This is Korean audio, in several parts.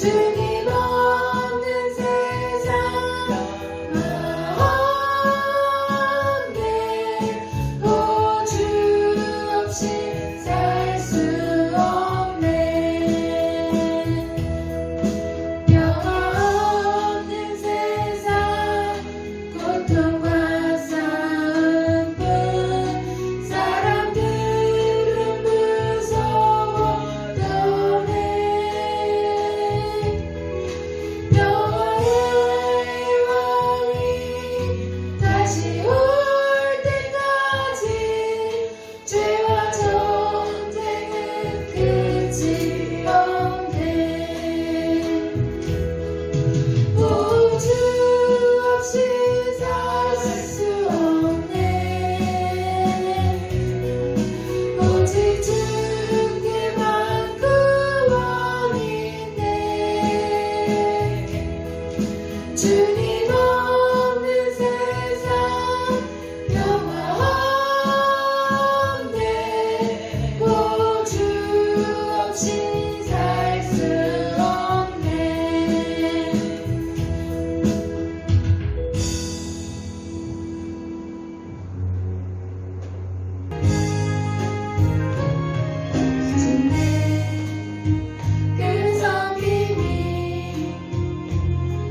to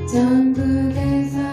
전국에서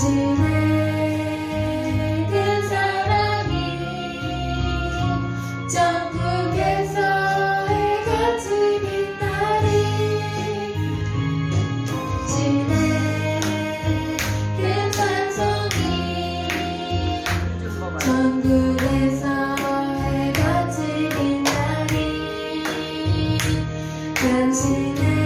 당신의 그 사랑이 전국에서 해가 지는 날이 당신의 그 찬송이 전국에서 해가 지는 날이 당신의